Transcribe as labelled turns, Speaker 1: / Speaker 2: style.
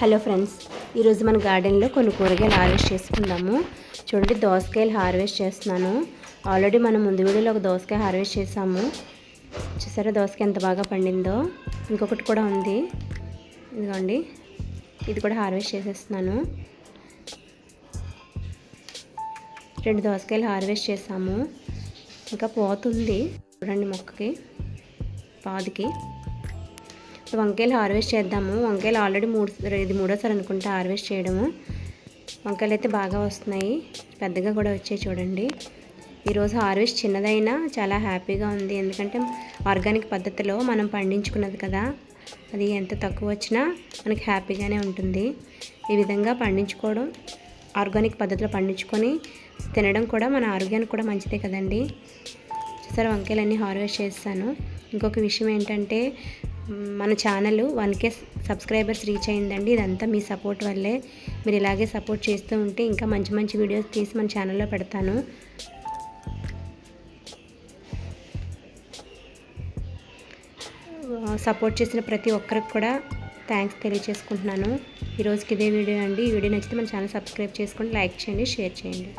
Speaker 1: Hello friends ఈరోజు మన గార్డెన్లో కొన్ని కూరగాయలు హార్వెస్ట్ చేసుకుందాము. చూడండి దోసకాయలు హార్వెస్ట్ చేస్తున్నాను. ఆల్రెడీ మనం ముందు వీడియోలో ఒక దోసకాయ హార్వెస్ట్ చేసాము. చూసారా దోసకాయ ఎంత బాగా పండిందో? ఇంకొకటి కూడా ఉంది. ఇదిగోండి ఇది కూడా హార్వెస్ట్ చేసేస్తున్నాను. రెండు దోసకాయలు హార్వెస్ట్ చేసాము. ఇంకా పోతుంది. చూడండి మొక్కకి పాదికి. వంకాయలు హార్వెస్ట్ చేద్దాము. వంకాయలు ఆల్రెడీ మూడు ఇది మూడోసారి అనుకుంటా హార్వెస్ట్ చేయడము. వంకాయలు అయితే బాగా వస్తున్నాయి. పెద్దగా కూడా వచ్చాయి చూడండి. ఈరోజు హార్వెస్ట్ చిన్నదైనా చాలా హ్యాపీగా ఉంది. ఎందుకంటే ఆర్గానిక్ పద్ధతిలో మనం పండించుకున్నది కదా. అది ఎంత తక్కువ వచ్చినా మనకి హ్యాపీగానే ఉంటుంది. ఈ విధంగా పండించుకోవడం ఆర్గానిక్ పద్ధతిలో పండించుకొని తినడం కూడా మన ఆరోగ్యానికి కూడా మంచిదే కదండి. సరే వంకాయలన్నీ హార్వెస్ట్ చేస్తాను. ఇంకొక విషయం ఏంటంటే మన channel one K subscribers reach అయిందండి. ఇదంతా మీ సపోర్ట్ వల్లే. మీరు ఇలాగే సపోర్ట్ చేస్తూ ఉంటే ఇంకా మంచి మంచి వీడియోస్ తీసి మన ఛానల్లో పెడతాను. సపోర్ట్ చేసిన ప్రతి ఒక్కరికి కూడా థ్యాంక్స్ తెలియజేసుకుంటున్నాను ఈరోజుకి ఇదే వీడియో అండి. ఈ వీడియో నచ్చితే మన ఛానల్ సబ్స్క్రైబ్ చేసుకోండి లైక్ చేయండి షేర్ చేయండి.